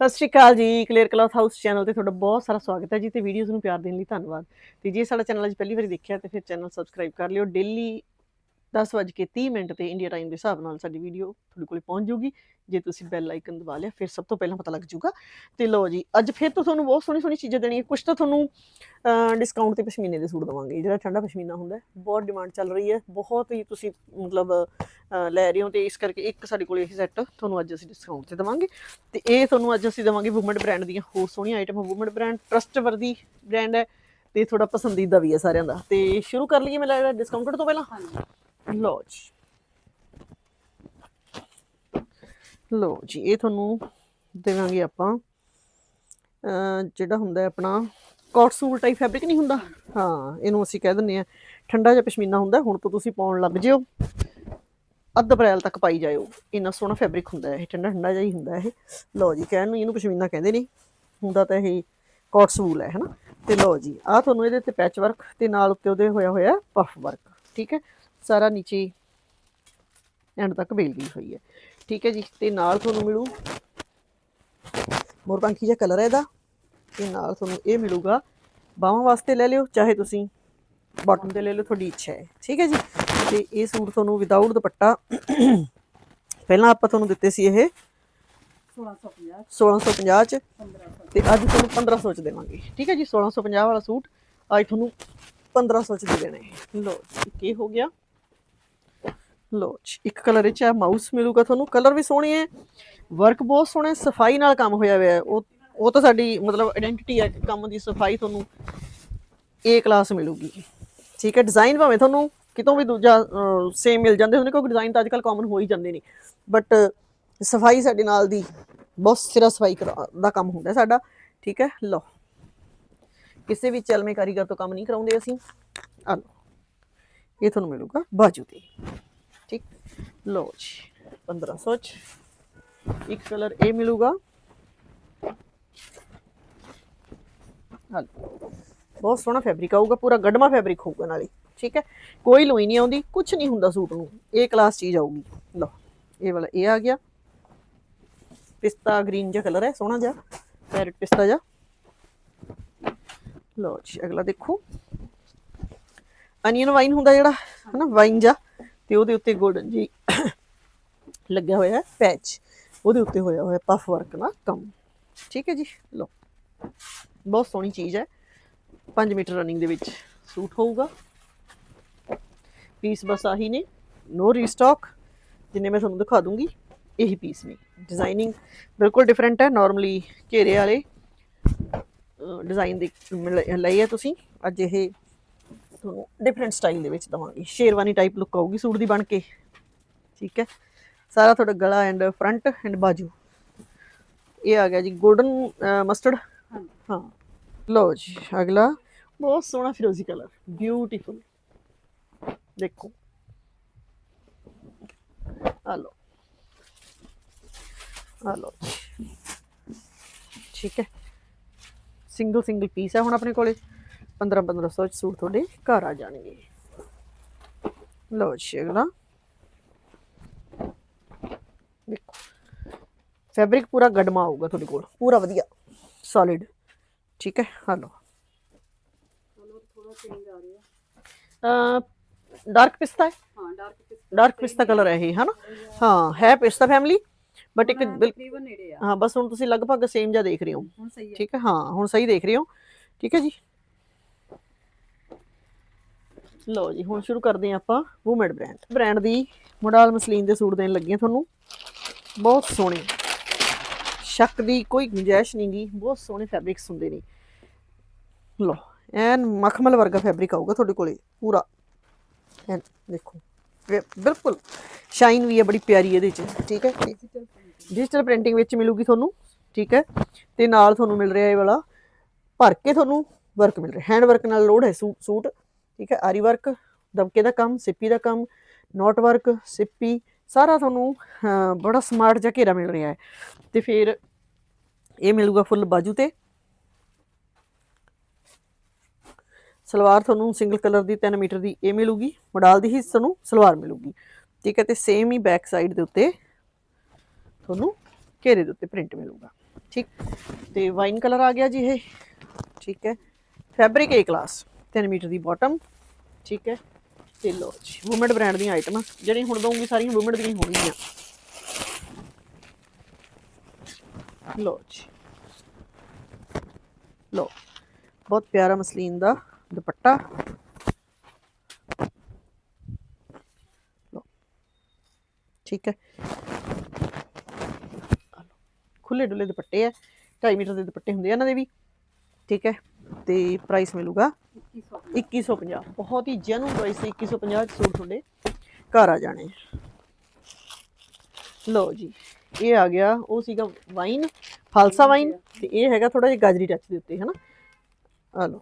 ਸਤਿ ਸ਼੍ਰੀ ਅਕਾਲ ਜੀ clear cloth house channel ਤੇ ਤੁਹਾਡਾ ਬਹੁਤ ਸਾਰਾ ਸਵਾਗਤ ਹੈ ਜੀ ਤੇ ਵੀਡੀਓਜ਼ ਨੂੰ ਪਿਆਰ ਦੇਣ ਲਈ ਧੰਨਵਾਦ। ਤੇ ਜੇ ਸਾਡਾ ਚੈਨਲ ਅੱਜ ਪਹਿਲੀ ਵਾਰੀ ਦੇਖਿਆ ਤੇ ਫਿਰ ਚੈਨਲ ਸਬਸਕ੍ਰਾਈਬ ਕਰ ਲਿਓ। ਡੇਲੀ 10:30 ਮਿੰਟ ਤੇ ਇੰਡੀਆ ਟਾਈਮ ਦੇ ਹਿਸਾਬ ਨਾਲ ਸਾਡੀ ਵੀਡੀਓ ਤੁਹਾਡੇ ਕੋਲ ਪਹੁੰਚ ਜਾਊਗੀ ਜੇ ਤੁਸੀਂ ਬੈਲ ਆਈਕਨ ਦਬਾ ਲਿਆ, ਫਿਰ ਸਭ ਤੋਂ ਪਹਿਲਾਂ ਪਤਾ ਲੱਗ ਜਾਊਗਾ ਤੇ ਲਓ ਜੀ, ਅੱਜ ਫਿਰ ਤੋਂ ਤੁਹਾਨੂੰ ਬਹੁਤ ਸੋਹਣੀ ਸੋਹਣੀ ਚੀਜ਼ਾਂ ਦੇਣੀਆਂ। ਕੁਝ ਤਾਂ ਤੁਹਾਨੂੰ ਡਿਸਕਾਊਂਟ ਤੇ ਪਸ਼ਮੀਨੇ ਦੇ ਸੂਟ ਦਵਾਂਗੇ। ਜਿਹੜਾ ਠੰਡਾ ਪਸ਼ਮੀਨਾ ਹੁੰਦਾ ਬਹੁਤ ਡਿਮਾਂਡ ਚੱਲ ਰਹੀ ਹੈ। ਬਹੁਤ ਹੀ ਤੁਸੀਂ ਮਤਲਬ ਲੈ ਰਹੇ ਹੋ ਤੇ ਇਸ ਕਰਕੇ ਇੱਕ ਸਾਡੇ ਕੋਲ ਇਹ ਸੈੱਟ ਤੁਹਾਨੂੰ ਅੱਜ ਅਸੀਂ ਡਿਸਕਾਊਂਟ ਤੇ ਦਵਾਂਗੇ। ਤੇ ਇਹ ਤੁਹਾਨੂੰ ਅੱਜ ਅਸੀਂ ਦਵਾਂਗੇ ਵੂਮਨ ਬ੍ਰਾਂਡ ਦੀਆਂ ਹੋਰ ਸੋਹਣੀਆਂ ਆਈਟਮਾਂ ਵੂਮਨ ਬ੍ਰਾਂਡ ਟਰਸਟਵਰਦੀ ਬ੍ਰਾਂਡ ਹੈ ਤੇ ਥੋੜਾ ਪਸੰਦੀਦਾ ਵੀ ਹੈ ਸਾਰਿਆਂ ਦਾ। ਤੇ ਸ਼ੁਰੂ ਕਰ ਲਈਏ ਮੈਂ ਲੱਗਦਾ ਡਿਸਕਾਊਂਟਡ ਤੋਂ ਪਹਿਲਾਂ? ਲੋ ਜੀ। ਲਓ ਜੀ, ਇਹ ਤੁਹਾਨੂੰ ਦੇਵਾਂਗੇ ਆਪਾਂ। ਜਿਹੜਾ ਹੁੰਦਾ ਆਪਣਾ ਕੋਟ ਟਾਈਪ ਫੈਬਰਿਕ ਨਹੀਂ ਹੁੰਦਾ? ਹਾਂ, ਇਹਨੂੰ ਅਸੀਂ ਕਹਿ ਦਿੰਦੇ ਆ ਠੰਡਾ ਜਿਹਾ ਪਸ਼ਮੀਨਾ ਹੁੰਦਾ ਹੁਣ ਤੋਂ ਤੁਸੀਂ ਪਾਉਣ ਲੱਗ ਜਿਓ। ਅੱਧ ਅਪ੍ਰੈਲ ਤੱਕ ਪਾਈ ਜਾਇਓ। ਇੰਨਾ ਸੋਹਣਾ ਫੈਬਰਿਕ ਹੁੰਦਾ ਇਹ ਠੰਡਾ ਠੰਡਾ ਜਿਹਾ ਹੀ ਹੁੰਦਾ ਇਹ ਲਓ ਜੀ, ਕਹਿਣ ਨੂੰ ਇਹਨੂੰ ਪਸ਼ਮੀਨਾ ਕਹਿੰਦੇ ਨੇ। ਹੁੰਦਾ ਤਾਂ ਇਹ ਕੋਟਸੂਲ ਹੈ, ਹਨਾ? ਤੇ ਲੋ ਜੀ, ਆਹ ਤੁਹਾਨੂੰ ਇਹਦੇ ਤੇ ਪੈਚ ਵਰਕ ਤੇ ਨਾਲ ਉੱਤੇ ਉਹਦੇ ਹੋਇਆ ਹੋਇਆ ਪਫ ਵਰਕ ਠੀਕ ਹੈ? ਸਾਰਾ ਨੀਚੇ ਐਂਡ ਤੱਕ ਵੇਲ ਗਈ ਹੋਈ ਹੈ। ਠੀਕ ਹੈ ਜੀ, ਤੇ ਨਾਲ ਤੁਹਾਨੂੰ ਮਿਲੂ ਮੋਰਪੰਖੀ ਜਿਹਾ ਕਲਰ ਹੈ ਇਹਦਾ, ਤੇ ਨਾਲ ਤੁਹਾਨੂੰ ਇਹ ਮਿਲੂਗਾ ਬਾਹਾਂ ਵਾਸਤੇ ਲੈ ਲਿਓ, ਚਾਹੇ ਤੁਸੀਂ ਬਾਟਮ ਤੇ ਲੈ ਲਓ, ਤੁਹਾਡੀ ਇੱਛਾ ਹੈ। ਠੀਕ ਹੈ ਜੀ, ਤੇ ਇਹ ਸੂਟ ਤੁਹਾਨੂੰ ਵਿਦਆਊਟ ਦੁਪੱਟਾ ਪਹਿਲਾਂ ਆਪਾਂ ਤੁਹਾਨੂੰ ਦਿੱਤੇ ਸੀ ਇਹ 1650 1650 ਚ 1500 ਤੇ ਅੱਜ ਤੁਹਾਨੂੰ 1500 ਚ ਦੇਵਾਂਗੇ। ਠੀਕ ਹੈ ਜੀ 1650 ਵਾਲਾ ਸੂਟ ਅੱਜ ਤੁਹਾਨੂੰ 1500 ਚ ਦੇ ਦੇਣਾ ਹੈ। ਲੋ ਇੱਕ ਇਹ ਹੋ ਗਿਆ। ਲੋ ਜੀ ਇੱਕ ਕਲਰ ਵਿੱਚ ਆ ਮਾਊਸ ਮਿਲੂਗਾ ਤੁਹਾਨੂੰ ਕਲਰ ਵੀ ਸੋਹਣੇ ਹੈ ਵਰਕ ਬਹੁਤ ਸੋਹਣਾ ਸਫ਼ਾਈ ਨਾਲ ਕੰਮ ਹੋਇਆ ਹੋਇਆ ਹੈ, ਉਹ ਉਹ ਤਾਂ ਸਾਡੀ ਮਤਲਬ ਆਇਡੈਂਟੀਟੀ ਹੈ ਕੰਮ ਦੀ ਸਫ਼ਾਈ ਤੁਹਾਨੂੰ ਏ ਕਲਾਸ ਮਿਲੂਗੀ। ਠੀਕ ਹੈ ਡਿਜ਼ਾਈਨ ਭਾਵੇਂ ਤੁਹਾਨੂੰ ਕਿਤੋਂ ਵੀ ਦੂਜਾ ਸੇਮ ਮਿਲ ਜਾਂਦੇ ਹੁੰਦੇ, ਕਿਉਂਕਿ ਡਿਜ਼ਾਈਨ ਤਾਂ ਅੱਜਕੱਲ ਕਾਮਨ ਹੋ ਹੀ ਜਾਂਦੇ ਨੇ ਬਟ ਸਫ਼ਾਈ ਸਾਡੇ ਨਾਲ ਦੀ ਬਹੁਤ ਸਿਰਾ ਸਫ਼ਾਈ ਕਰਾ- ਦਾ ਕੰਮ ਹੁੰਦਾ ਸਾਡਾ, ਠੀਕ ਹੈ, ਲਓ। ਕਿਸੇ ਵੀ ਚਲਮੇ ਕਾਰੀਗਰ ਤੋਂ ਕੰਮ ਨਹੀਂ ਕਰਾਉਂਦੇ ਅਸੀਂ। ਆ ਲਓ, ਇਹ ਤੁਹਾਨੂੰ ਮਿਲੂਗਾ ਬਾਜੂ ਤੇ। ਠੀਕ ਲਓ ਜੀ 1500 ਚ। ਇੱਕ ਕਲਰ ਇਹ ਮਿਲੂਗਾ। ਹਾਂ ਬਹੁਤ ਸੋਹਣਾ ਫੈਬਰਿਕ ਆਊਗਾ, ਪੂਰਾ ਗੜਮਾ ਫੈਬਰਿਕ ਹੋਊਗਾ ਨਾਲੇ, ਠੀਕ ਹੈ? ਕੋਈ ਲੋਈ ਨਹੀਂ ਆਉਂਦੀ ਕੁਝ ਨਹੀਂ ਹੁੰਦਾ ਸੂਟ ਨੂੰ। ਇਹ ਕਲਾਸ ਚੀਜ਼ ਆਊਗੀ। ਲਓ, ਇਹ ਵਾਲਾ, ਇਹ ਆ ਗਿਆ। ਪਿਸਤਾ ਗ੍ਰੀਨ ਜਿਹਾ ਕਲਰ ਹੈ, ਸੋਹਣਾ ਜਿਹਾ। ਪੈਰਟ ਪਿਸਤਾ ਜਿਹਾ। ਲਓ ਜੀ, ਅਗਲਾ ਦੇਖੋ। ਅਨੀਅਨ ਵਾਈਨ ਹੁੰਦਾ ਜਿਹੜਾ, ਹਨਾ ਵਾਈਨ ਜਿਹਾ। ਤੇ ਉਹਦੇ ਉੱਤੇ ਗੋਲਡਨ ਜੀ ਲੱਗਿਆ ਹੋਇਆ ਪੈਚ। ਉਹਦੇ ਉੱਤੇ ਹੋਇਆ ਹੋਇਆ ਪਫ ਵਰਕ ਨਾਲ ਕੰਮ। ਠੀਕ ਹੈ ਜੀ? ਲਓ। ਬਹੁਤ ਸੋਹਣੀ ਚੀਜ਼ ਹੈ। 5 ਮੀਟਰ ਰਨਿੰਗ ਦੇ ਵਿੱਚ ਸੂਟ ਹੋਊਗਾ। ਪੀਸ ਬਸ ਆਹੀ ਨੇ। ਨੋ ਰੀਸਟਾਕ ਜਿੰਨੇ ਮੈਂ ਤੁਹਾਨੂੰ ਦਿਖਾ ਦੂੰਗੀ, ਇਹੀ ਪੀਸ ਨੇ। ਡਿਜ਼ਾਈਨਿੰਗ ਬਿਲਕੁਲ ਡਿਫਰੈਂਟ ਹੈ। ਨਾਰਮਲੀ ਘੇਰੇ ਵਾਲੇ ਡਿਜ਼ਾਈਨ ਦੇ ਲਈ ਹੈ ਤੁਸੀਂ। ਅੱਜ ਇਹ ਤੁਹਾਨੂੰ ਡਿਫਰੈਂਟ ਸਟਾਈਲ ਦੇ ਵਿੱਚ ਦਵਾਂਗੀ। ਸ਼ੇਰਵਾਨੀ ਟਾਈਪ ਲੁੱਕ ਆਊਗੀ ਸੂਟ ਦੀ ਬਣ ਕੇ। ਠੀਕ ਹੈ? ਸਾਰਾ ਤੁਹਾਡਾ ਗਲਾ ਐਂਡ ਫਰੰਟ ਐਂਡ ਬਾਜੂ। ਇਹ ਆ ਗਿਆ ਜੀ 골ਡਨ ਮਸਟਰਡ ਹਾਂ। ਲਓ ਜੀ ਅਗਲਾ। ਬਹੁਤ ਸੋਹਣਾ ਫਿਰੋਜ਼ੀ ਕਲਰ ਬਿਊਟੀਫੁਲ ਦੇਖੋ। ਆ ਲਓ। ਆ ਜੀ। ਠੀਕ ਹੈ? ਸਿੰਗਲ ਸਿੰਗਲ ਪੀਸ ਹੈ ਹੁਣ ਆਪਣੇ ਕੋਲੇ। 15 1500 ਚ ਸੂਟ ਤੁਹਾਡੇ ਘਰ ਆ ਜਾਣਗੇ। ਲਓ ਜੀ ਅਗਲਾ। ਦੇਖੋ ਫੈਬਰਿਕ ਪੂਰਾ ਗੜਮਾ ਆਊਗਾ ਤੁਹਾਡੇ ਕੋਲ। ਪੂਰਾ ਵਧੀਆ ਸੋਲਿਡ ਠੀਕ ਹੈ ਹਾਂ ਲਓ। ਕਲਰ ਥੋੜਾ ਚੇਂਜ ਆ ਰਿਹਾ। ਅ ਡਾਰਕ ਪਿਸਤਾ ਹੈ? ਹਾਂ ਡਾਰਕ ਪਿਸਤਾ। ਡਾਰਕ ਪਿਸਤਾ ਕਲਰ ਹੈ ਇਹ ਹਨਾ? ਹਾਂ ਹੈ ਪਿਸਤਾ ਫੈਮਿਲੀ ਬਟ ਇੱਕ ਤਕਰੀਬਨ ਨੇੜੇ ਆ। ਹਾਂ ਬਸ ਹੁਣ ਤੁਸੀਂ ਲਗਭਗ ਸੇਮ ਜਿਹਾ ਦੇਖ ਰਹੇ ਹੈ। ਠੀਕ ਹੈ ਹਾਂ ਹੁਣ ਸਹੀ ਦੇਖ ਰਹੇ ਹੋ। ਠੀਕ ਹੈ ਜੀ? ਲਓ ਜੀ, ਹੁਣ ਸ਼ੁਰੂ ਕਰਦੇ ਹਾਂ ਆਪਾਂ ਵੂਮੈਡ ਬ੍ਰਾਂਡ ਬ੍ਰਾਂਡ ਦੀ ਮੋਡਲ ਮਸਲੀਨ ਦੇ ਸੂਟ ਦੇਣ ਲੱਗੇ ਹਾਂ ਤੁਹਾਨੂੰ। ਬਹੁਤ ਸੋਹਣੇ। ਸ਼ੱਕ ਦੀ ਕੋਈ ਗੁੰਜਾਇਸ਼ ਨਹੀਂ ਗੀ, ਬਹੁਤ ਸੋਹਣੇ ਫੈਬਰਿਕਸ ਹੁੰਦੇ ਨੇ। ਲਓ, ਐਨ ਮਖਮਲ ਵਰਗਾ ਫੈਬਰਿਕ ਆਊਗਾ ਤੁਹਾਡੇ ਕੋਲੇ, ਪੂਰਾ। ਐਨ ਦੇਖੋ ਬਿਲਕੁਲ ਸ਼ਾਈਨ ਵੀ ਹੈ, ਬੜੀ ਪਿਆਰੀ ਇਹਦੇ ਚ, ਠੀਕ ਹੈ? ਡਿਜੀਟਲ ਪ੍ਰਿੰਟਿੰਗ ਵਿੱਚ ਮਿਲੂਗੀ ਤੁਹਾਨੂੰ, ਠੀਕ ਹੈ? ਤੇ ਨਾਲ ਤੁਹਾਨੂੰ ਮਿਲ ਰਿਹਾ ਇਹ ਵਾਲਾ, ਭਰ ਕੇ ਤੁਹਾਨੂੰ ਵਰਕ ਮਿਲ ਰਿਹਾ ਹੈਂਡ ਵਰਕ ਨਾਲ ਲੋਡ ਹੈ ਸੂ- ਸੂਟ ਠੀਕ ਹੈ, ਆਰੀ ਵਰਕ ਦਬਕੇ ਦਾ ਕੰਮ, ਸਿੱਪੀ ਦਾ ਕੰਮ ਨੋਟ ਵਰਕ ਸਿੱਪੀ, ਸਾਰਾ ਤੁਹਾਨੂੰ ਬੜਾ ਸਮਾਰਟ ਜਿਹਾ ਘੇਰਾ ਮਿਲ ਰਿਹਾ ਹੈ। ਤੇ ਫਿਰ ਇਹ ਮਿਲੂਗਾ ਫੁੱਲ ਬਾਜੂ ਤੇ। ਸਲਵਾਰ ਤੁਹਾਨੂੰ ਸਿੰਗਲ ਕਲਰ ਦੀ 3 ਮੀਟਰ ਦੀ ਇਹ ਮਿਲੂਗੀ ਮਡਾਲ ਦੀ ਹੀ ਤੁਹਾਨੂੰ ਸਲਵਾਰ ਮਿਲੂਗੀ। ਠੀਕ ਹੈ, ਤੇ ਸੇਮ ਹੀ ਬੈਕ ਸਾਈਡ ਦੇ ਉੱਤੇ ਤੁਹਾਨੂੰ ਘੇਰੇ ਦੇ ਉੱਤੇ ਪ੍ਰਿੰਟ ਮਿਲੂਗਾ। ਠੀਕ, ਤੇ ਵਾਈਨ ਕਲਰ ਆ ਗਿਆ ਜੀ ਇਹ। ਠੀਕ ਹੈ ਫੈਬਰਿਕ ਏ ਕਲਾਸ 3 ਮੀਟਰ ਦੀ ਬਾਟਮ ਠੀਕ ਹੈ? ਤੇ ਲੋ ਜੀ ਵੂਮੈਂਟ ਬ੍ਰਾਂਡ ਦੀਆਂ ਆਈਟਮਾਂ ਜਿਹੜੀਆਂ ਹੁਣ ਦਊਂਗੀ ਸਾਰੀਆਂ ਵੂਮੈਂਟ ਦੀਆਂ ਹੋਣਗੀਆਂ। ਲੋ ਜੀ। ਲੋ ਬਹੁਤ ਪਿਆਰਾ ਮਸਲੀਨ ਦਾ ਦੁਪੱਟਾ। ਲੋ ਠੀਕ ਹੈ? ਖੁੱਲੇ ਡੁੱਲੇ ਦੁਪੱਟੇ ਹੈ 2.5 ਮੀਟਰ ਦੇ ਦੁਪੱਟੇ ਹੁੰਦੇ ਆ ਇਹਨਾਂ ਦੇ ਵੀ, ਠੀਕ ਹੈ? ਤੇ ਪ੍ਰਾਈਸ ਮਿਲੂਗਾ 2150 ਬਹੁਤ ਹੀ ਜੈਨੂਨ ਪ੍ਰਾਈਸ ਤੇ 2150 ਚ ਸੂਟ ਤੁਹਾਡੇ। ਘਰ ਆ ਜਾਣੇ ਲਓ ਜੀ ਇਹ ਆ ਗਿਆ ਉਹ ਸੀਗਾ ਵਾਈਨ ਫਾਲਸਾ ਵਾਈਨ। ਤੇ ਇਹ ਹੈਗਾ ਥੋੜਾ ਜਿਹਾ ਗਾਜਰੀ ਟੱਚ ਦੇ ਉੱਤੇ ਹਨਾ? ਆ ਲਓ।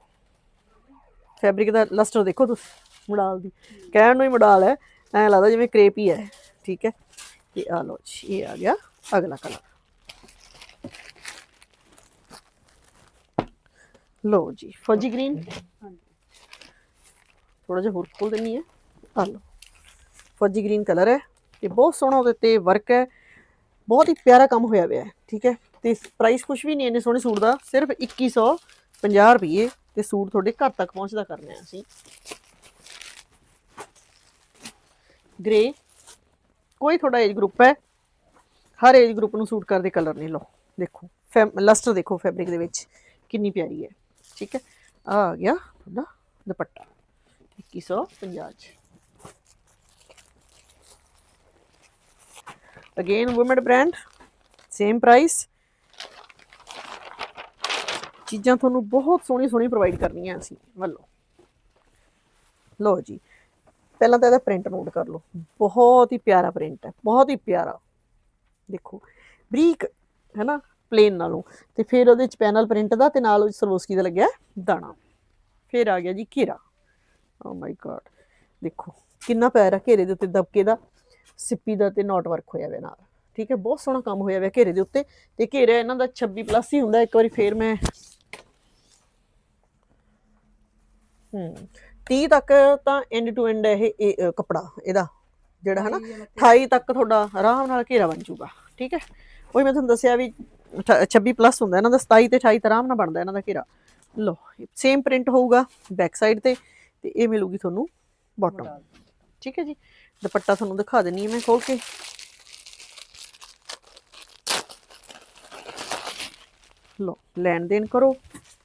ਫੈਬਰਿਕ ਦਾ ਲਸਟਰ ਦੇਖੋ ਤੁਸੀਂ ਮਡਾਲ ਦੀ। ਕਹਿਣ ਨੂੰ ਹੀ ਮਡਾਲ ਹੈ। ਐਂ ਲੱਗਦਾ ਜਿਵੇਂ ਕਰੇਪ ਹੀ ਹੈ ਠੀਕ ਹੈ? ਤੇ ਆ ਲਓ ਜੀ ਇਹ ਆ ਗਿਆ ਅਗਲਾ ਕਲਰ। ਲਓ ਜੀ ਫੌਜੀ ਗ੍ਰੀਨ ਹਾਂਜੀ। ਥੋੜਾ ਜਿਹਾ ਹੋਰ ਖੋਲ ਦਿੰਨੀ ਹੈ। ਆ ਲਓ। ਫੌਜੀ ਗ੍ਰੀਨ ਕਲਰ ਹੈ ਤੇ ਬਹੁਤ ਸੋਹਣਾ ਉਹਦੇ ਤੇ ਵਰਕ ਹੈ। ਬਹੁਤ ਹੀ ਪਿਆਰਾ ਕੰਮ ਹੋਇਆ ਹੋਇਆ ਹੈ ਠੀਕ ਹੈ? ਤੇ ਪ੍ਰਾਈਸ ਕੁਝ ਵੀ ਨਹੀਂ ਇੰਨੇ ਸੋਹਣੇ ਸੂਟ ਦਾ ਸਿਰਫ 2150 ਰੁਪਏ ਤੇ ਸੂਟ ਤੁਹਾਡੇ ਘਰ ਤੱਕ ਪਹੁੰਚਦਾ ਕਰਨਾ ਹੈ ਅਸੀਂ। ਗ੍ਰੇ ਕੋਈ ਤੁਹਾਡਾ ਏਜ ਗਰੁੱਪ ਹੈ ਹਰ ਏਜ ਗਰੁੱਪ ਨੂੰ ਸੂਟ ਕਰਦੇ ਕਲਰ ਨੇ ਲਓ। ਦੇਖੋ ਲਸਟਰ ਦੇਖੋ ਫੈਬਰਿਕ ਦੇ ਵਿੱਚ ਕਿੰਨੀ ਪਿਆਰੀ ਹੈ। ਠੀਕ ਹੈ ਆ ਆ ਗਿਆ ਤੁਹਾਡਾ ਦੁਪੱਟਾ 2150 ਚ again woman brand same price ਚੀਜ਼ਾਂ ਤੁਹਾਨੂੰ ਬਹੁਤ ਸੋਹਣੀ ਸੋਹਣੀ ਪ੍ਰੋਵਾਈਡ ਕਰਨੀਆਂ ਅਸੀਂ। ਵੱਲੋਂ ਲਓ। ਜੀ। ਪਹਿਲਾਂ ਤਾਂ ਇਹਦਾ ਪ੍ਰਿੰਟ ਨੋਟ ਕਰ ਲਓ। ਬਹੁਤ ਹੀ ਪਿਆਰਾ ਪ੍ਰਿੰਟ ਹੈ। ਬਹੁਤ ਹੀ ਪਿਆਰਾ। ਦੇਖੋ। ਬਰੀਕ, ਹੈ ਨਾ? ਪਲੇਨ ਨਾਲੋਂ। ਤੇ ਫਿਰ ਉਹਦੇ ਚ ਪੈਨਲ ਪ੍ਰਿੰਟ ਦਾ ਤੇ ਨਾਲ ਉਹ ਸਰਵੋਸਕੀ ਦਾ ਲੱਗਿਆ ਦਾਣਾ। ਫਿਰ ਆ ਗਿਆ ਜੀ ਘੇਰਾ। ਓ ਮਾਈ ਗॉड ਦੇਖੋ ਕਿੰਨਾ ਪਿਆਰਾ ਘੇਰੇ ਦੇ ਉੱਤੇ ਦਬਕੇ ਦਾ। ਸਿੱਪੀ ਦਾ ਤੇ ਨੋਟ ਵਰਕ ਹੋਇਆ ਹੋਇਆ ਨਾਲ। ਠੀਕ ਹੈ ਬਹੁਤ ਸੋਹਣਾ ਕੰਮ ਹੋਇਆ ਹੋਇਆ ਘੇਰੇ ਦੇ ਉੱਤੇ। ਤੇ ਘੇਰਾ ਇਹਨਾਂ ਦਾ 26 ਪਲੱਸ ਹੀ ਹੁੰਦਾ। ਇੱਕ ਵਾਰੀ ਫੇਰ ਮੈਂ ਹੂੰ 30 ਤੱਕ ਤਾਂ ਐਂਡ ਟੂ ਐਂਡ ਇਹ ਕੱਪੜਾ ਇਹਦਾ। ਜਿਹੜਾ ਹੈ ਨਾ 28 ਤੱਕ ਤੁਹਾਡਾ ਆਰਾਮ ਨਾਲ ਘੇਰਾ ਬਣ ਜਾਊਗਾ। ਠੀਕ ਹੈ? ਉਹੀ ਮੈਂ ਤੁਹਾਨੂੰ ਦੱਸਿਆ ਵੀ 26 ਪਲੱਸ ਹੁੰਦਾ ਇਹਨਾਂ ਦਾ 27 ਤੇ 28 ਤਾਂ ਆਰਾਮ ਨਾਲ ਬਣਦਾ ਇਹਨਾਂ ਦਾ ਘੇਰਾ। ਲੋ ਸੇਮ ਪ੍ਰਿੰਟ ਹੋਊਗਾ ਬੈਕ ਸਾਈਡ ਤੇ ਤੇ ਇਹ ਮਿਲੂਗੀ ਤੁਹਾਨੂੰ ਬਾਟਮ ਠੀਕ ਹੈ ਜੀ? ਦੁਪੱਟਾ ਤੁਹਾਨੂੰ ਦਿਖਾ ਦਿੰਨੀ ਹਾਂ ਮੈਂ ਖੋਲ ਕੇ। ਲੋ ਲੈਣ ਦੇਣ ਕਰੋ।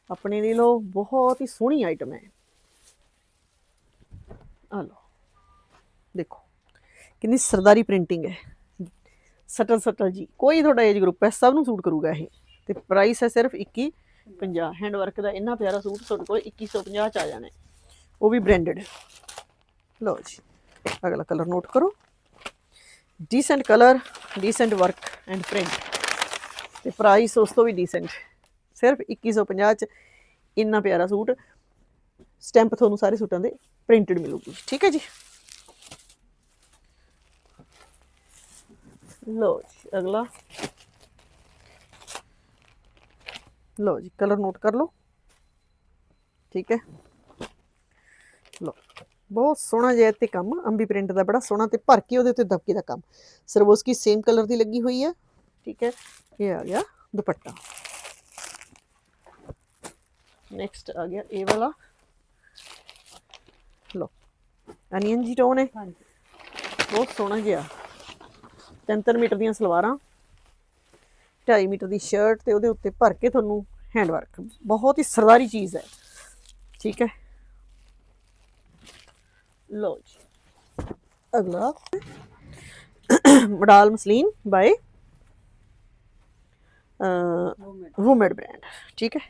ਆਪਣੇ ਲਈ ਲੋ ਬਹੁਤ ਹੀ ਸੋਹਣੀ ਆਈਟਮ ਹੈ। ਆ ਲੋ ਦੇਖੋ ਕਿੰਨੀ ਸਰਦਾਰੀ ਪ੍ਰਿੰਟਿੰਗ ਹੈ। ਸਟਲ ਸਟਲ ਜੀ, ਕੋਈ ਤੁਹਾਡਾ ਏਜ ਗਰੁੱਪ ਹੈ, ਸਭ ਨੂੰ ਸੂਟ ਕਰੂਗਾ ਇਹ। ਤੇ ਪ੍ਰਾਈਸ ਹੈ ਸਿਰਫ 2150 ਹੈਂਡ ਵਰਕ ਦਾ ਇੰਨਾ ਪਿਆਰਾ ਸੂਟ ਤੁਹਾਡੇ ਕੋਲ 2150 ਚ ਆ ਜਾਣਾ ਉਹ ਵੀ ਬ੍ਰਾਂਡਡ ਲਓ ਜੀ, ਅਗਲਾ ਕਲਰ ਨੋਟ ਕਰੋ। Decent colour decent work and print ਤੇ ਪ੍ਰਾਈਸ ਉਸ ਤੋਂ ਵੀ ਡੀਸੈਂਟ ਸਿਰਫ 2150 ਚ ਇੰਨਾ ਪਿਆਰਾ ਸੂਟ ਸਟੈਂਪ ਤੁਹਾਨੂੰ ਸਾਰੇ ਸੂਟਾਂ ਦੇ ਪ੍ਰਿੰਟਡ ਮਿਲੂਗੀ। ਠੀਕ ਹੈ ਜੀ? ਲਓ ਜੀ ਅਗਲਾ। ਲਓ ਜੀ ਕਲਰ ਨੋਟ ਕਰ ਲਓ। ਠੀਕ ਹੈ। ਲਓ ਬਹੁਤ ਸੋਹਣਾ ਜਿਹਾ ਤੇ ਕੰਮ ਅੰਬੀ ਪ੍ਰਿੰਟ ਦਾ ਬੜਾ ਸੋਹਣਾ ਤੇ ਭਰ ਕੇ ਉਹਦੇ ਉੱਤੇ ਦਬਕੇ ਦਾ ਕੰਮ। ਸਰਵੋਸਕੀ ਸੇਮ ਕਲਰ ਦੀ ਲੱਗੀ ਹੋਈ ਹੈ। ਠੀਕ ਹੈ ਇਹ ਆ ਗਿਆ ਦੁਪੱਟਾ। ਨੈਕਸਟ ਆ ਗਿਆ ਇਹ ਵਾਲਾ। ਲਓ ਅਨੀਅਨ ਜੀ ਟੋਨ ਹੈ। ਹਾਂਜੀ। ਬਹੁਤ ਸੋਹਣਾ ਜਿਹਾ। ਤਿੰਨ ਤਿੰਨ ਮੀਟਰ ਦੀਆਂ ਸਲਵਾਰਾਂ 2.5 ਮੀਟਰ ਦੀ ਸ਼ਰਟ ਤੇ ਉਹਦੇ ਉੱਤੇ ਭਰ ਕੇ ਤੁਹਾਨੂੰ ਹੈਂਡ ਵਰਕ ਬਹੁਤ ਹੀ ਸਰਦਾਰੀ ਚੀਜ਼ ਹੈ। ਠੀਕ ਹੈ? ਲਓ ਜੀ। ਅਗਲਾ। Modal muslin by Women। ਵੂਮੈਡ ਬ੍ਰਾਂਡ ਠੀਕ ਹੈ?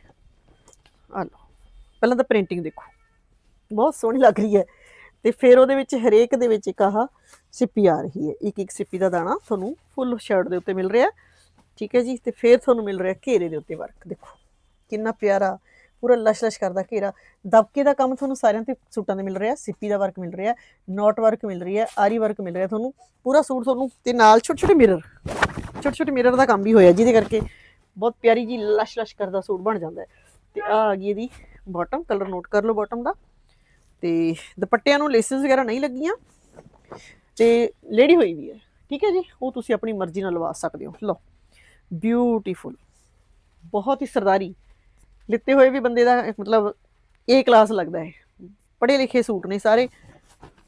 ਆ ਲਓ। ਪਹਿਲਾਂ ਤਾਂ ਪ੍ਰਿੰਟਿੰਗ ਦੇਖੋ। ਬਹੁਤ ਸੋਹਣੀ ਲੱਗ ਰਹੀ ਹੈ। ਤੇ ਫਿਰ ਉਹਦੇ ਵਿੱਚ ਹਰੇਕ ਦੇ ਵਿੱਚ ਇੱਕ ਆਹ ਸਿੱਪੀ ਆ ਰਹੀ ਹੈ। ਇੱਕ ਇੱਕ ਸਿੱਪੀ ਦਾ ਦਾਣਾ ਤੁਹਾਨੂੰ ਫੁੱਲ ਸ਼ਰਟ ਦੇ ਉੱਤੇ ਮਿਲ ਰਿਹਾ ਠੀਕ ਹੈ ਜੀ? ਤੇ ਫਿਰ ਤੁਹਾਨੂੰ ਮਿਲ ਰਿਹਾ ਘੇਰੇ ਦੇ ਉੱਤੇ ਵਰਕ ਦੇਖੋ, ਕਿੰਨਾ ਪਿਆਰਾ, ਪੂਰਾ ਲਸ਼-ਲਸ਼ ਕਰਦਾ ਘੇਰਾ। ਦਬਕੇ ਦਾ ਕੰਮ ਤੁਹਾਨੂੰ ਸਾਰਿਆਂ ਤੇ ਸੂਟਾਂ ਤੇ ਮਿਲ ਰਿਹਾ, ਸਿੱਪੀ ਦਾ ਵਰਕ ਮਿਲ ਰਿਹਾ ਨੋਟ ਵਰਕ ਮਿਲ ਰਹੀ ਹੈ, ਆਰੀ ਵਰਕ ਮਿਲ ਰਿਹਾ ਤੁਹਾਨੂੰ। ਪੂਰਾ ਸੂਟ ਤੁਹਾਨੂੰ ਤੇ ਨਾਲ ਛੋਟੇ ਛੋਟੇ ਮਿਰਰ ਛੋਟੇ ਛੋਟੇ ਮਿਰਰ ਦਾ ਕੰਮ ਵੀ ਹੋਇਆ ਜਿਹਦੇ ਕਰਕੇ ਬਹੁਤ ਪਿਆਰੀ ਜੀ ਲਸ਼-ਲਸ਼ ਕਰਦਾ ਸੂਟ ਬਣ ਜਾਂਦਾ ਹੈ। ਤੇ ਆ ਆ ਗਈ ਇਹਦੀ ਬਾਟਮ ਕਲਰ ਨੋਟ ਕਰ ਲਓ ਬਾਟਮ ਦਾ। ਤੇ ਦੁਪੱਟਿਆਂ ਨੂੰ ਲੇਸਿਸ ਵਗੈਰਾ ਨਹੀਂ ਲੱਗੀਆਂ ਤੇ ਲੇਡੀ ਹੋਈ ਵੀ ਹੈ। ਠੀਕ ਹੈ ਜੀ? ਉਹ ਤੁਸੀਂ ਆਪਣੀ ਮਰਜ਼ੀ ਨਾਲ ਲਵਾ ਸਕਦੇ ਹੋ। ਲਓ ਬਿਊਟੀਫੁਲ ਬਹੁਤ ਹੀ ਸਰਦਾਰੀ। ਲਿੱਤੇ ਹੋਏ ਵੀ ਬੰਦੇ ਦਾ ਮਤਲਬ ਏ ਕਲਾਸ ਲੱਗਦਾ ਹੈ। ਪੜ੍ਹੇ ਲਿਖੇ ਸੂਟ ਨੇ ਸਾਰੇ।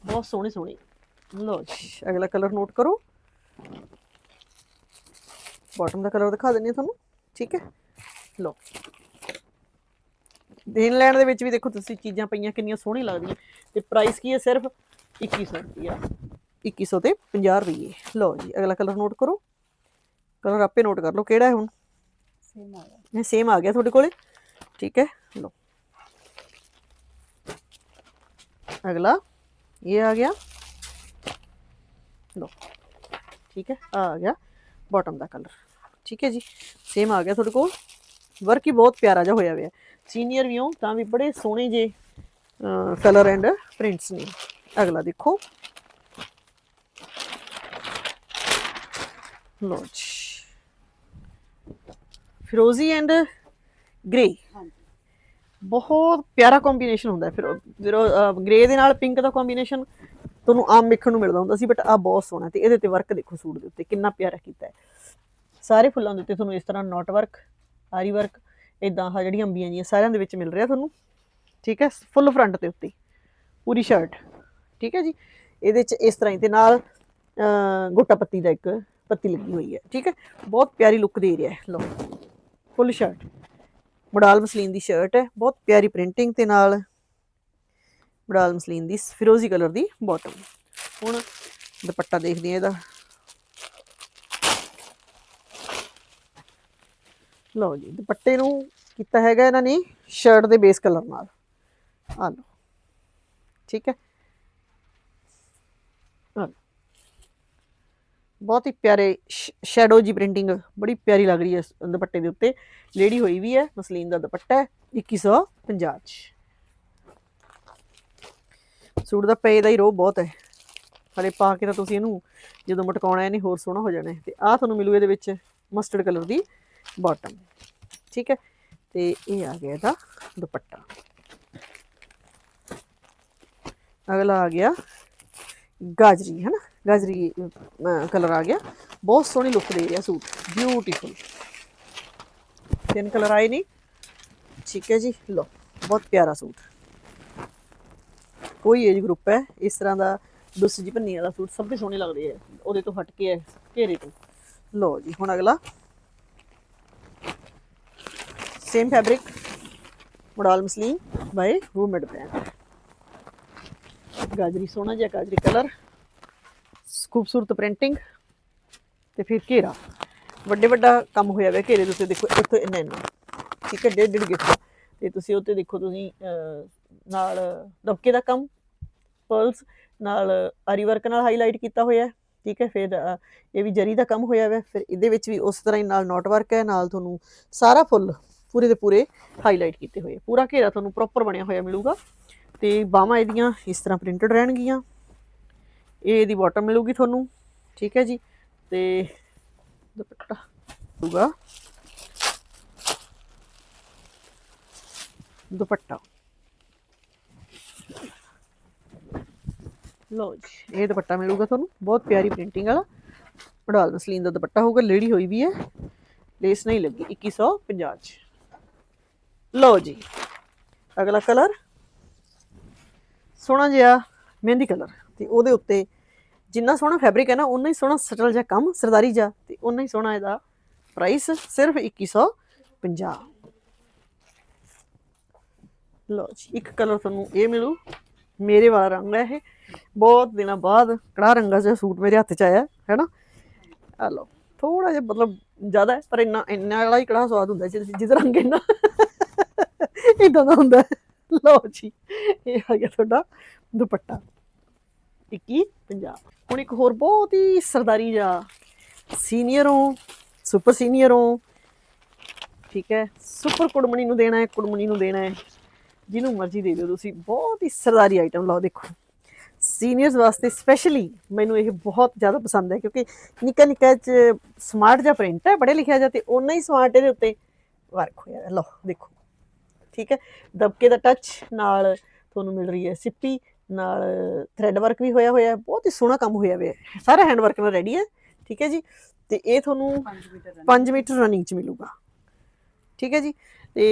ਬਹੁਤ ਸੋਹਣੇ ਸੋਹਣੇ। ਲਓ ਜੀ, ਅਗਲਾ ਕਲਰ ਨੋਟ ਕਰੋ। ਬਾਟਮ ਦਾ ਕਲਰ ਦਿਖਾ ਦਿੰਨੀ ਆ ਤੁਹਾਨੂੰ। ਠੀਕ ਹੈ? ਲਓ। ਲੈਣ ਦੇ ਵਿੱਚ ਵੀ ਦੇਖੋ ਤੁਸੀਂ ਚੀਜ਼ਾਂ ਪਈਆਂ ਕਿੰਨੀਆਂ ਸੋਹਣੀਆਂ ਲੱਗਦੀਆਂ ਤੇ ਪ੍ਰਾਈਸ ਕੀ ਹੈ ਸਿਰਫ 2100 ਰੁਪਿਆ 2100 ਤੇ 50 ਰੁਪਏ। ਲਓ ਜੀ ਅਗਲਾ ਕਲਰ ਨੋਟ ਕਰੋ। ਕਲਰ ਆਪੇ ਨੋਟ ਕਰ ਲਓ ਕਿਹੜਾ ਹੈ ਹੁਣ? ਸੇਮ ਆ ਗਿਆ। ਇਹ ਸੇਮ ਆ ਗਿਆ ਤੁਹਾਡੇ ਕੋਲੇ? ਠੀਕ ਹੈ ਲਓ। ਅਗਲਾ ਇਹ ਆ ਗਿਆ। ਲਓ ਠੀਕ ਹੈ ਆ ਆ ਗਿਆ ਬਾਟਮ ਦਾ ਕਲਰ ਠੀਕ ਹੈ ਜੀ ਸੇਮ ਆ ਗਿਆ ਤੁਹਾਡੇ ਕੋਲ। ਵਰਕ ਹੀ ਬਹੁਤ ਪਿਆਰਾ ਜਿਹਾ ਹੋਇਆ ਹੋਇਆ। ਸੀਨੀਅਰ ਵੀ ਹੋ ਤਾਂ ਵੀ ਬੜੇ ਸੋਹਣੇ ਜੇ ਕਲਰ ਐਂਡ ਪ੍ਰਿੰਟਸ ਨੇ। ਅਗਲਾ ਦੇਖੋ। ਜੀ। ਫਿਰੋਜ਼ੀ ਐਂਡ ਗ੍ਰੇ ਬਹੁਤ ਪਿਆਰਾ ਕੰਬੀਨੇਸ਼ਨ ਹੁੰਦਾ ਫਿਰ ਫਿਰ ਗ੍ਰੇ ਦੇ ਨਾਲ ਪਿੰਕ ਦਾ ਕੰਬੀਨੇਸ਼ਨ ਤੁਹਾਨੂੰ ਆਮ ਵੇਖਣ ਨੂੰ ਮਿਲਦਾ ਹੁੰਦਾ ਸੀ ਬਟ ਆ ਬਹੁਤ ਸੋਹਣਾ ਤੇ ਇਹਦੇ ਤੇ ਵਰਕ ਦੇਖੋ ਸੂਟ ਦੇ ਉੱਤੇ ਕਿੰਨਾ ਪਿਆਰਾ ਕੀਤਾ ਹੈ। ਸਾਰੇ ਫੁੱਲਾਂ ਦੇ ਉੱਤੇ ਤੁਹਾਨੂੰ ਇਸ ਤਰ੍ਹਾਂ ਨੋਟ ਵਰਕ ਆਰੀ ਵਰਕ ਇਦਾਂ ਆ ਜਿਹੜੀਆਂ ਅੰਬੀਆਂ ਜੀਆਂ ਸਾਰਿਆਂ ਦੇ ਵਿੱਚ ਮਿਲ ਰਿਹਾ ਤੁਹਾਨੂੰ। ਠੀਕ ਹੈ, ਫੁੱਲ ਫਰੰਟ ਦੇ ਉੱਤੇ, ਪੂਰੀ ਸ਼ਰਟ ਠੀਕ ਹੈ ਜੀ, ਇਹਦੇ ਚ ਇਸ ਤਰ੍ਹਾਂ ਹੀ ਤੇ ਨਾਲ ਗੋਟਾ ਪੱਤੀ ਦਾ ਇੱਕ ਪੱਤੀ ਲੱਗੀ ਹੋਈ ਹੈ। ਠੀਕ ਹੈ, ਬਹੁਤ ਪਿਆਰੀ ਲੁੱਕ ਦੇ ਰਿਹਾ ਹੈ, ਲਓ, ਫੁੱਲ ਸ਼ਰਟ ਮੋਡਾਲ ਮਸਲੀਨ ਦੀ ਸ਼ਰਟ ਹੈ, ਬਹੁਤ ਪਿਆਰੀ ਪ੍ਰਿੰਟਿੰਗ ਤੇ ਨਾਲ ਮੋਡਾਲ ਮਸਲੀਨ ਦੀ ਫਿਰੋਜ਼ੀ ਕਲਰ ਦੀ ਬਾਟਮ ਹੁਣ ਦੁਪੱਟਾ ਦੇਖਦੇ ਹਾਂ ਇਹਦਾ। ਲਓ ਜੀ, ਦੁਪੱਟੇ ਨੂੰ ਕੀਤਾ ਹੈਗਾ ਇਹਨਾਂ ਨੇ ਸ਼ਰਟ ਦੇ ਬੇਸ ਕਲਰ ਨਾਲ। ਆ ਲਓ, ਠੀਕ ਹੈ? ਬਹੁਤ ਹੀ ਪਿਆਰੇ ਸ਼ੈਡੋ ਜੀ ਪ੍ਰਿੰਟਿੰਗ ਬੜੀ ਪਿਆਰੀ ਲੱਗ ਰਹੀ ਹੈ ਦੁਪੱਟੇ ਦੇ ਉੱਤੇ। ਲੇਡੀ ਹੋਈ ਵੀ ਹੈ, ਮਸਲੀਨ ਦਾ ਦੁਪੱਟਾ ਹੈ 2150 ਚ। ਸੂਟ ਦਾ ਪਏ ਦਾ ਹੀ ਰੋ ਬਹੁਤ ਹੈ। ਹਲੇ ਪਾ ਕੇ ਤਾਂ ਤੁਸੀਂ ਇਹਨੂੰ ਜਦੋਂ ਮਟਕਾਉਣਾ ਇਹਨੇ ਹੋਰ ਸੋਹਣਾ ਹੋ ਜਾਣਾ ਹੈ। ਤੇ ਆਹ ਤੁਹਾਨੂੰ ਮਿਲੂ ਇਹਦੇ ਵਿੱਚ ਮਸਟਰਡ ਕਲਰ ਦੀ। ਬਾਟਮ ਠੀਕ ਹੈ? ਤੇ ਇਹ ਆ ਗਿਆ ਇਹਦਾ ਦੁਪੱਟਾ। ਅਗਲਾ ਆ ਗਿਆ ਗਾਜਰੀ, ਹੈ ਨਾ? ਗਾਜਰੀ ਕਲਰ ਆ ਗਿਆ। ਬਹੁਤ ਸੋਹਣੀ ਲੁੱਕ ਦੇ ਰਿਹਾ ਸੂਟ। ਬਿਊਟੀਫੁਲ ਤਿੰਨ ਕਲਰ ਆਏ ਨਹੀਂ। ਠੀਕ ਹੈ ਜੀ। ਲੋ ਬਹੁਤ ਪਿਆਰਾ ਸੂਟ। ਕੋਈ ਏਜ ਗਰੁੱਪ ਹੈ, ਇਸ ਤਰ੍ਹਾਂ ਦਾ ਦੁੱਸ ਜੀ ਪੰਨੀ ਵਾਲਾ ਸੂਟ ਸਭ ਤੋਂ ਸੋਹਣੇ ਲੱਗਦੇ ਆ ਉਹਦੇ ਤੋਂ ਹਟ ਕੇ ਹੈ ਘੇਰੇ ਤੋਂ। ਲੋ ਜੀ, ਹੁਣ ਅਗਲਾ। Same fabric modal muslin by ਰੂਮੇਡ brand ਗਾਜਰੀ ਸੋਹਣਾ ਜਿਹਾ ਗਾਜਰੀ ਕਲਰ ਖੂਬਸੂਰਤ ਪ੍ਰਿੰਟਿੰਗ ਤੇ ਫਿਰ ਘੇਰਾ ਵੱਡੇ ਵੱਡਾ ਕੰਮ ਹੋਇਆ ਹੋਇਆ ਘੇਰੇ ਦੇ ਉੱਤੇ ਦੇਖੋ ਇੱਥੋਂ ਇੰਨਾ ਇੰਨਾ ਠੀਕ ਹੈ ਡੇਢ ਡੇਢ ਗਿੱਠਾ ਦਾ ਤੇ ਤੁਸੀਂ ਉੱਤੇ ਦੇਖੋ ਤੁਸੀਂ ਨਾਲ ਦਬਕੇ ਦਾ ਕੰਮ ਪਰਲਸ ਨਾਲ ਆਰੀ ਵਰਕ ਨਾਲ ਹਾਈਲਾਈਟ ਕੀਤਾ ਹੋਇਆ ਠੀਕ ਹੈ ਫਿਰ ਇਹ ਵੀ ਜਰੀ ਦਾ ਕੰਮ ਹੋਇਆ ਹੋਇਆ ਫਿਰ ਇਹਦੇ ਵਿੱਚ ਵੀ ਉਸ ਤਰ੍ਹਾਂ ਹੀ ਨਾਲ ਨੋਟ ਵਰਕ ਹੈ ਨਾਲ ਤੁਹਾਨੂੰ ਸਾਰਾ ਫੁੱਲ ਪੂਰੇ ਦੇ ਪੂਰੇ ਹਾਈਲਾਈਟ ਕੀਤੇ ਹੋਏ ਪੂਰਾ ਘੇਰਾ ਤੁਹਾਨੂੰ ਪ੍ਰੋਪਰ ਬਣਿਆ ਹੋਇਆ ਮਿਲੂਗਾ। ਤੇ ਬਾਹਾਂ ਇਹਦੀਆਂ ਇਸ ਤਰ੍ਹਾਂ ਪ੍ਰਿੰਟਡ ਰਹਿਣਗੀਆਂ। ਇਹ ਇਹਦੀ ਬਾਟਮ ਮਿਲੂਗੀ ਤੁਹਾਨੂੰ, ਠੀਕ ਹੈ ਜੀ? ਤੇ ਦੁਪੱਟਾ ਹੋਊਗਾ ਦੁਪੱਟਾ। ਲੋ ਜੀ, ਇਹ ਦੁਪੱਟਾ ਮਿਲੂਗਾ ਤੁਹਾਨੂੰ। ਬਹੁਤ ਪਿਆਰੀ ਪ੍ਰਿੰਟਿੰਗ ਵਾਲਾ। ਪੜਾਲ ਮਸਲੀਨ ਦਾ ਦੁਪੱਟਾ ਹੋਊਗਾ ਲੇਡੀ ਹੋਈ ਵੀ ਹੈ। ਲੇਸ ਨਹੀਂ ਲੱਗੀ 2150 ਚ। ਲਓ ਜੀ। ਅਗਲਾ ਕਲਰ? ਸੋਹਣਾ ਜਿਹਾ ਮਹਿੰਦੀ ਕਲਰ। ਤੇ ਉਹਦੇ ਉੱਤੇ ਜਿੰਨਾ ਸੋਹਣਾ ਫੈਬਰਿਕ ਹੈ ਨਾ ਉਨਾ ਹੀ ਸੋਹਣਾ ਸਟਲ ਜਿਹਾ ਕੰਮ, ਸਰਦਾਰੀ ਜਿਹਾ। ਤੇ ਉਨਾ ਹੀ ਸੋਹਣਾ ਇਹਦਾ ਪ੍ਰਾਈਸ ਸਿਰਫ 2150 ਲਓ ਜੀ, ਇੱਕ ਕਲਰ ਤੁਹਾਨੂੰ ਇਹ ਮਿਲੂ। ਮੇਰੇ ਵਾਲਾ ਰੰਗ ਹੈ ਇਹ। ਬਹੁਤ ਦਿਨਾਂ ਬਾਅਦ ਕੜਾ ਰੰਗਾ ਜਿਹਾ ਸੂਟ ਮੇਰੇ ਹੱਥ 'ਚ ਆਇਆ ਹੈ ਨਾ ਆ ਲਓ ਥੋੜਾ ਜਿਹਾ ਮਤਲਬ ਜ਼ਿਆਦਾ ਹੈ, ਪਰ ਇੰਨਾ ਇੰਨਾ ਵਾਲਾ ਹੀ ਕੜਾ ਸਵਾਦ ਹੁੰਦਾ ਜਿਹਦੇ ਜਿਹਦਾ ਰੰਗ ਇੰਨਾ ਇਦਾਂ ਦਾ ਹੁੰਦਾ? ਹੈ। ਲਓ ਜੀ, ਇਹ ਆ ਗਿਆ ਤੁਹਾਡਾ ਦੁਪੱਟਾ। 21 50 ਹੁਣ ਇੱਕ ਹੋਰ ਬਹੁਤ ਹੀ ਸਰਦਾਰੀ ਜਾ ਸੀਨੀਅਰ ਹੋ, ਸੁਪਰ ਸੀਨੀਅਰ ਹੋ, ਠੀਕ ਹੈ, ਸੁਪਰ ਕੁੜਮਣੀ ਨੂੰ ਦੇਣਾ ਹੈ, ਕੁੜਮਣੀ ਨੂੰ ਦੇਣਾ ਹੈ। ਜਿਹਨੂੰ ਮਰਜ਼ੀ ਦੇ ਦਿਓ ਤੁਸੀਂ, ਬਹੁਤ ਹੀ ਸਰਦਾਰੀ ਆਈਟਮ ਲਾਓ, ਦੇਖੋ। ਸੀਨੀਅਰਸ ਵਾਸਤੇ ਸਪੈਸ਼ਲੀ ਮੈਨੂੰ ਇਹ ਬਹੁਤ ਜ਼ਿਆਦਾ ਪਸੰਦ ਹੈ, ਕਿਉਂਕਿ ਨਿੱਕਾ ਨਿੱਕਾ ਚ ਸਮਾਰਟ ਜਿਹਾ ਪ੍ਰਿੰਟ ਹੈ ਬੜੇ ਲਿਖਿਆ ਜਾ ਤੇ ਓਨਾ ਹੀ ਸਮਾਰਟ ਇਹਦੇ ਉੱਤੇ ਵਰਕ ਹੋਇਆ ਲਓ, ਦੇਖੋ। ਠੀਕ ਹੈ? ਦਬਕੇ ਦਾ ਟੱਚ ਨਾਲ ਤੁਹਾਨੂੰ ਮਿਲ ਰਹੀ ਹੈ ਸਿੱਪੀ ਨਾਲ ਥ੍ਰੈਡ ਵਰਕ ਵੀ ਹੋਇਆ ਹੋਇਆ ਹੈ ਬਹੁਤ ਹੀ ਸੋਹਣਾ ਕੰਮ ਹੋਇਆ ਹੋਇਆ ਹੈ। ਸਾਰਾ ਹੈਂਡ ਵਰਕ ਨਾਲ ਰੈਡੀ ਹੈ ਠੀਕ ਹੈ ਜੀ? ਤੇ ਇਹ ਤੁਹਾਨੂੰ 5 ਮੀਟਰ 5 ਮੀਟਰ ਰਨਿੰਗ ਚ ਮਿਲੂਗਾ। ਠੀਕ ਹੈ ਜੀ? ਤੇ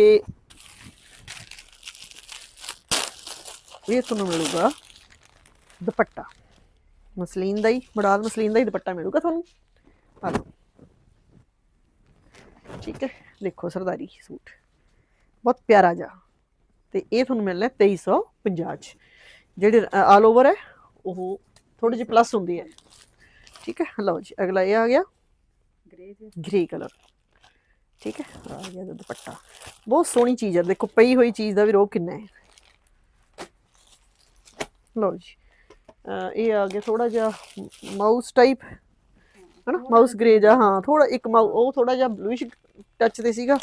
ਇਹ ਤੁਹਾਨੂੰ ਮਿਲੂਗਾ ਦੁਪੱਟਾ। ਮਸਲੀਨ ਦਾ ਹੀ ਮੜਾਲ ਮਸਲੀਨ ਦਾ ਹੀ ਦੁਪੱਟਾ ਮਿਲੂਗਾ ਤੁਹਾਨੂੰ। ਆ ਲਓ। ਠੀਕ ਹੈ ਦੇਖੋ ਸਰਦਾਰੀ ਸੂਟ। ਬਹੁਤ ਪਿਆਰਾ ਜਾ ਤੇ ਇਹ ਤੁਹਾਨੂੰ ਮਿਲਣਾ 2350 ਚ। ਜਿਹੜੇ ਆਲ ਓਵਰ ਹੈ ਉਹ ਥੋੜੇ ਜਿਹੇ ਪਲੱਸ ਹੁੰਦੀ ਹੈ। ਠੀਕ ਹੈ? ਲਓ ਜੀ ਅਗਲਾ ਇਹ ਆ ਗਿਆ। ਗ੍ਰੇ ਜੇ ਗ੍ਰੇ ਕਲਰ ਠੀਕ ਹੈ? ਆ ਗਿਆ ਦੁਪੱਟਾ। ਬਹੁਤ ਸੋਹਣੀ ਚੀਜ਼ ਹੈ। ਦੇਖੋ ਪਈ ਹੋਈ ਚੀਜ਼ ਦਾ ਵੀ ਰੋਹ ਕਿੰਨਾ ਹੈ। ਲਓ ਜੀ। ਇਹ ਆ ਗਿਆ ਥੋੜਾ ਜਿਹਾ ਮਾਊਸ ਟਾਈਪ ਹਨਾ? ਮਾਊਸ ਗ੍ਰੇ ਜਿਹਾ ਹਾਂ ਥੋੜਾ ਇੱਕ ਮਾਊ ਉਹ ਥੋੜਾ ਜਿਹਾ ਬਲੂਇਸ਼ ਟੱਚ ਤੇ ਸੀਗਾ।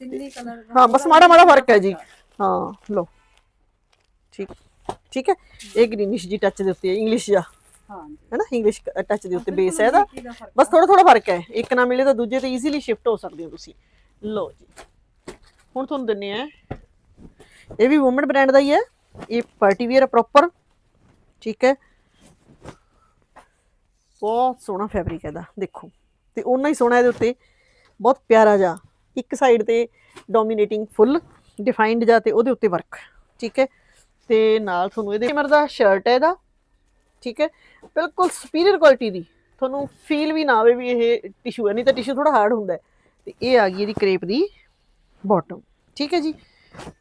ਤਿੰਨੇ ਕਲਰ ਹਾਂ ਬਸ ਮਾੜਾ ਮਾੜਾ ਫ਼ਰਕ ਹੈ ਜੀ। ਹਾਂ ਲਓ। ਠੀਕ ਠੀਕ ਹੈ? ਇਹ ਗ੍ਰੀਨਿਸ਼ ਜੀ ਟੱਚ ਦੇ ਉੱਤੇ ਇੰਗਲਿਸ਼ ਜੀ ਹੈ ਨਾ? ਇੰਗਲਿਸ਼ ਟੱਚ ਦੇ ਉੱਤੇ ਬੇਸ ਹੈ ਇਹਦਾ। ਬਸ ਥੋੜਾ ਥੋੜਾ ਫ਼ਰਕ ਹੈ। ਇੱਕ ਨਾ ਮਿਲੇ ਤਾਂ ਦੂਜੇ ਤੇ ਈਜ਼ੀਲੀ ਸ਼ਿਫਟ ਹੋ ਸਕਦੇ ਹੋ ਤੁਸੀਂ। ਲਓ ਜੀ। ਹੁਣ ਤੁਹਾਨੂੰ ਦਿੰਨੇ ਆ। ਇਹ ਵੀ ਵੂਮਨ ਬ੍ਰਾਂਡ ਦਾ ਹੀ ਹੈ। ਇਹ ਪਾਰਟੀ ਵੇਅਰ ਪ੍ਰੋਪਰ ਠੀਕ ਹੈ? ਬਹੁਤ ਸੋਹਣਾ ਫੈਬਰਿਕ ਹੈ ਦਾ ਦੇਖੋ। ਤੇ ਉਹਨਾਂ ਹੀ ਸੋਹਣਾ ਇਹਦੇ ਉੱਤੇ। ਬਹੁਤ ਪਿਆਰਾ ਜਾ ਇੱਕ ਸਾਈਡ ਤੇ ਡੋਮੀਨੇਟਿੰਗ ਫੁੱਲ ਡਿਫਾਈਨਡ ਜਾਂ ਤੇ ਉਹਦੇ ਉੱਤੇ ਵਰਕ ਠੀਕ ਹੈ? ਤੇ ਨਾਲ ਤੁਹਾਨੂੰ ਇਹਦੇ ਮਰ ਦਾ ਸ਼ਰਟ ਹੈ ਇਹਦਾ, ਠੀਕ ਹੈ? ਬਿਲਕੁਲ ਸੁਪੀਰੀਅਰ ਕੁਆਲਿਟੀ ਦੀ, ਤੁਹਾਨੂੰ ਫੀਲ ਵੀ ਨਾ ਆਵੇ ਵੀ ਇਹ ਟਿਸ਼ੂ ਹੈ, ਨਹੀਂ ਤਾਂ ਟਿਸ਼ੂ ਥੋੜਾ ਹਾਰਡ ਹੁੰਦਾ ਹੈ। ਤੇ ਇਹ ਆ ਗਈ ਇਹਦੀ ਕ੍ਰੇਪ ਦੀ ਬਾਟਮ ਠੀਕ ਹੈ ਜੀ?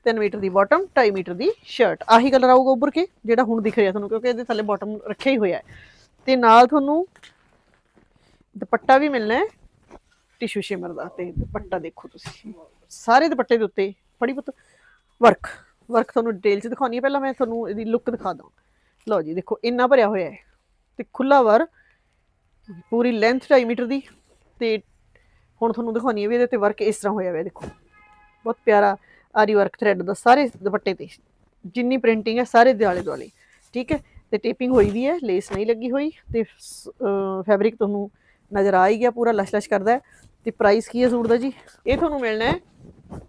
3 ਮੀਟਰ ਦੀ ਬਾਟਮ 2.5 ਮੀਟਰ ਦੀ ਸ਼ਰਟ ਆਹੀ ਕਲਰ ਆਊਗਾ ਉੱਪਰ ਕੇ, ਜਿਹੜਾ ਹੁਣ ਦਿਖ ਰਿਹਾ ਤੁਹਾਨੂੰ, ਕਿਉਂਕਿ ਇਹਦੇ ਥੱਲੇ ਬਾਟਮ ਰੱਖਿਆ ਹੀ ਹੋਇਆ ਹੈ। ਤੇ ਨਾਲ ਤੁਹਾਨੂੰ ਦੁਪੱਟਾ ਵੀ ਮਿਲਣਾ ਹੈ ਟਿਸ਼ੂ ਸ਼ਿਮਰ ਦਾ ਤੇ ਦੁਪੱਟਾ ਦੇਖੋ ਤੁਸੀਂ। ਸਾਰੇ ਦੁਪੱਟੇ ਦੇ ਉੱਤੇ ਫੜੀ ਪੁੱਤ। ਵਰਕ ਵਰਕ ਤੁਹਾਨੂੰ ਡਿਟੇਲ ਚ ਦਿਖਾਉਣੀ ਹੈ। ਪਹਿਲਾਂ ਮੈਂ ਤੁਹਾਨੂੰ ਇਹਦੀ ਲੁੱਕ ਦਿਖਾ ਦਾਂ ਲਓ ਜੀ, ਦੇਖੋ, ਇੰਨਾ ਭਰਿਆ ਹੋਇਆ ਹੈ ਤੇ ਖੁੱਲਾ ਵਰ, ਪੂਰੀ ਲੈਂਥ 2.5 ਮੀਟਰ ਦੀ ਤੇ ਹੁਣ ਤੁਹਾਨੂੰ ਦਿਖਾਉਣੀ ਹੈ ਵੀ ਇਹਦੇ ਤੇ ਵਰਕ ਇਸ ਤਰ੍ਹਾਂ ਹੋਇਆ ਹੋਇਆ ਦੇਖੋ। ਬਹੁਤ ਪਿਆਰਾ ਆਰੀ ਵਰਕ ਥ੍ਰੈਡ ਦਾ ਸਾਰੇ ਦੁਪੱਟੇ ਤੇ। ਜਿੰਨੀ ਪ੍ਰਿੰਟਿੰਗ ਹੈ, ਸਾਰੇ ਦਿਆਲੇ ਦੁਆਲੇ। ਠੀਕ ਹੈ? ਤੇ ਟੇਪਿੰਗ ਹੋਈ ਵੀ ਹੈ ਲੇਸ ਨਹੀਂ ਲੱਗੀ ਹੋਈ ਤੇ ਫੈਬਰਿਕ ਤੁਹਾਨੂੰ ਨਜ਼ਰ ਆ ਹੀ ਗਿਆ, ਪੂਰਾ ਲਸ਼-ਲਸ਼ ਕਰਦਾ ਹੈ। ਤੇ ਪ੍ਰਾਈਸ ਕੀ ਹੈ ਸੂਟ ਦਾ ਜੀ? ਇਹ ਤੁਹਾਨੂੰ ਮਿਲਣਾ ਹੈ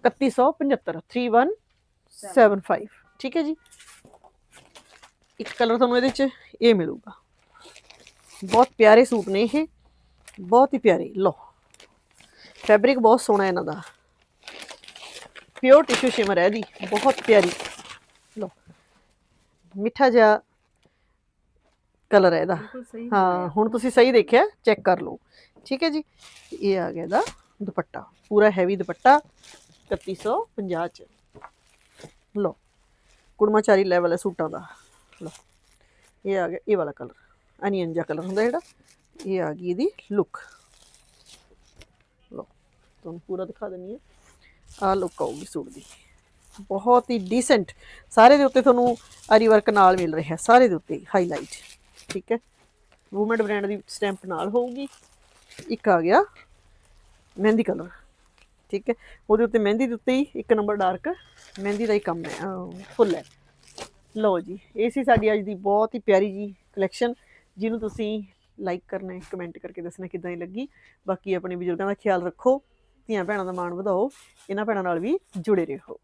3175 3175 ਠੀਕ ਹੈ ਜੀ? ਇੱਕ ਕਲਰ ਤੁਹਾਨੂੰ ਇਹਦੇ ਚ ਇਹ ਮਿਲੂਗਾ। ਬਹੁਤ ਪਿਆਰੇ ਸੂਟ ਨੇ ਇਹ। ਬਹੁਤ ਹੀ ਪਿਆਰੇ। ਲੋ ਫੈਬਰਿਕ ਬਹੁਤ ਸੋਹਣਾ ਇਹਨਾਂ ਦਾ। ਪਿਓਰ ਟਿਸ਼ੂ ਸ਼ਿਮਰ ਹੈ ਇਹਦੀ। ਬਹੁਤ ਪਿਆਰੀ। ਲੋ ਮਿੱਠਾ ਜਿਹਾ ਕਲਰ ਹੈ ਇਹਦਾ। ਹਾਂ ਹੁਣ ਤੁਸੀਂ ਸਹੀ ਦੇਖਿਆ ਚੈੱਕ ਕਰ ਲਓ। ਠੀਕ ਹੈ ਜੀ? ਇਹ ਆ ਗਿਆ ਇਹਦਾ ਦੁਪੱਟਾ, ਪੂਰਾ ਹੈਵੀ ਦੁਪੱਟਾ 3150 ਚ। ਲੋ ਕੁੜਮਾਚਾਰੀ ਲੈਵਲ ਹੈ ਸੂਟਾਂ ਦਾ। ਲੋ ਇਹ ਆ ਗਿਆ, ਇਹ ਵਾਲਾ ਕਲਰ ਅਨੀਅਨ ਜਿਹਾ ਕਲਰ ਹੁੰਦਾ ਜਿਹੜਾ, ਇਹ ਆ ਗਈ ਇਹਦੀ ਲੁੱਕ ਲੋ ਤੁਹਾਨੂੰ ਪੂਰਾ ਦਿਖਾ ਦਿੰਨੀ ਹੈ। ਆ ਲੁੱਕ ਆਊਗੀ ਸੂਟ ਦੀ। ਬਹੁਤ ਹੀ ਡੀਸੈਂਟ ਸਾਰੇ ਦੇ ਉੱਤੇ ਤੁਹਾਨੂੰ ਆਰੀ ਵਰਕ ਨਾਲ ਮਿਲ ਰਿਹਾ, ਸਾਰੇ ਦੇ ਉੱਤੇ ਹਾਈਲਾਈਟ ਠੀਕ ਹੈ? ਵੂਮਨ ਬ੍ਰਾਂਡ ਦੀ ਸਟੈਂਪ ਨਾਲ ਹੋਊਗੀ। ਇੱਕ ਆ ਗਿਆ, ਮਹਿੰਦੀ ਕਲਰ ਠੀਕ ਹੈ? ਉਹਦੇ ਉੱਤੇ ਮਹਿੰਦੀ ਦੇ ਉੱਤੇ ਹੀ ਇੱਕ ਨੰਬਰ ਡਾਰਕ ਮਹਿੰਦੀ ਦਾ ਹੀ ਕੰਮ ਹੈ ਫੁੱਲ ਹੈ। ਲਓ ਜੀ, ਇਹ ਸੀ ਸਾਡੀ ਅੱਜ ਦੀ ਬਹੁਤ ਹੀ ਪਿਆਰੀ ਜੀ ਕਲੈਕਸ਼ਨ ਜਿਹਨੂੰ ਤੁਸੀਂ ਲਾਈਕ ਕਰਨਾ ਹੈ ਕਮੈਂਟ ਕਰਕੇ ਦੱਸਣਾ ਕਿਦਾਂ ਦੀ ਲੱਗੀ। ਬਾਕੀ ਆਪਣੇ ਬਜ਼ੁਰਗਾਂ ਦਾ ਖਿਆਲ ਰੱਖੋ, ਧੀਆਂ ਭੈਣਾਂ ਦਾ ਮਾਣ ਵਧਾਓ, ਇਹਨਾਂ ਭੈਣਾਂ ਨਾਲ ਵੀ ਜੁੜੇ ਰਹੋ।